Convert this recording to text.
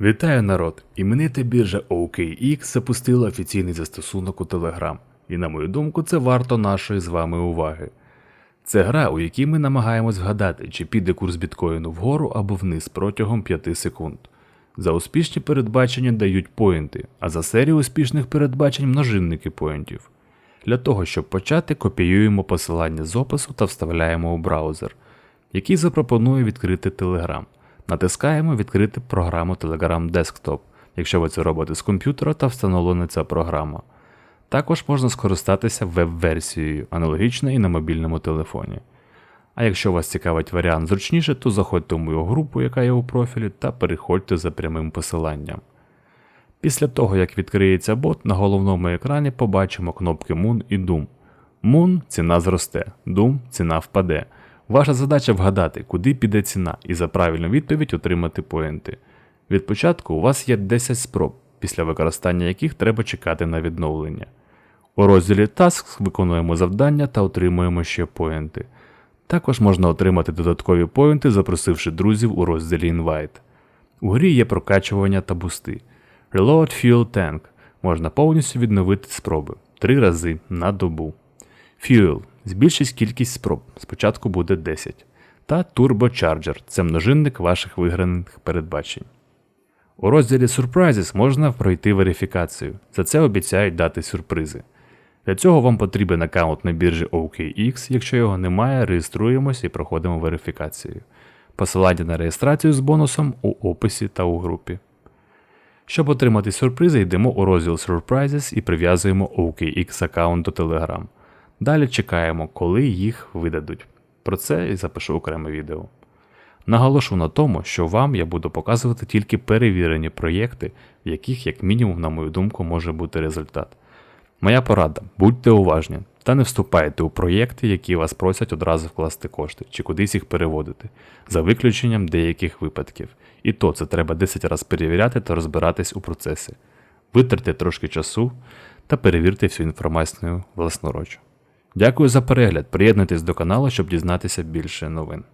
Вітаю народ! Іменita біржа OKX запустила офіційний застосунок у Telegram. І на мою думку, це варто нашої з вами уваги. Це гра, у якій ми намагаємось вгадати, чи піде курс біткоїну вгору або вниз протягом 5 секунд. За успішні передбачення дають поінти, а за серію успішних передбачень множинники поінтів. Для того, щоб почати, копіюємо посилання з опису та вставляємо у браузер, який запропонує відкрити Telegram. Натискаємо відкрити програму Telegram Desktop, якщо ви це робите з комп'ютера та встановлена ця програма. Також можна скористатися веб-версією, аналогічно і на мобільному телефоні. А якщо вас цікавить варіант зручніше, то заходьте в мою групу, яка є у профілі, та переходьте за прямим посиланням. Після того, як відкриється бот, на головному екрані побачимо кнопки Moon і Doom. Moon ціна зросте, Doom ціна впаде. Ваша задача вгадати, куди піде ціна, і за правильну відповідь отримати поінти. Від початку у вас є 10 спроб, після використання яких треба чекати на відновлення. У розділі Tasks виконуємо завдання та отримуємо ще поінти. Також можна отримати додаткові поінти, запросивши друзів у розділі Invite. У грі є прокачування та бусти. Reload Fuel Tank можна повністю відновити спроби 3 рази на добу. Fuel збільшить кількість спроб, спочатку буде 10. Та Turbocharger це множинник ваших виграних передбачень. У розділі Surprises можна пройти верифікацію. За це обіцяють дати сюрпризи. Для цього вам потрібен аккаунт на біржі OKX, якщо його немає, реєструємося і проходимо верифікацію. Посилання на реєстрацію з бонусом у описі та у групі. Щоб отримати сюрпризи, йдемо у розділ Surprises і прив'язуємо OKX аккаунт до Telegram. Далі чекаємо, коли їх видадуть. Про це і запишу окреме відео. Наголошу на тому, що вам я буду показувати тільки перевірені проєкти, в яких, як мінімум, на мою думку, може бути результат. Моя порада: будьте уважні та не вступайте у проєкти, які вас просять одразу вкласти кошти чи кудись їх переводити, за виключенням деяких випадків. І то це треба 10 разів перевіряти та розбиратись у процесі. Витратьте трошки часу та перевірте всю інформацію власноруч. Дякую за перегляд. Приєднуйтесь до каналу, щоб дізнатися більше новин.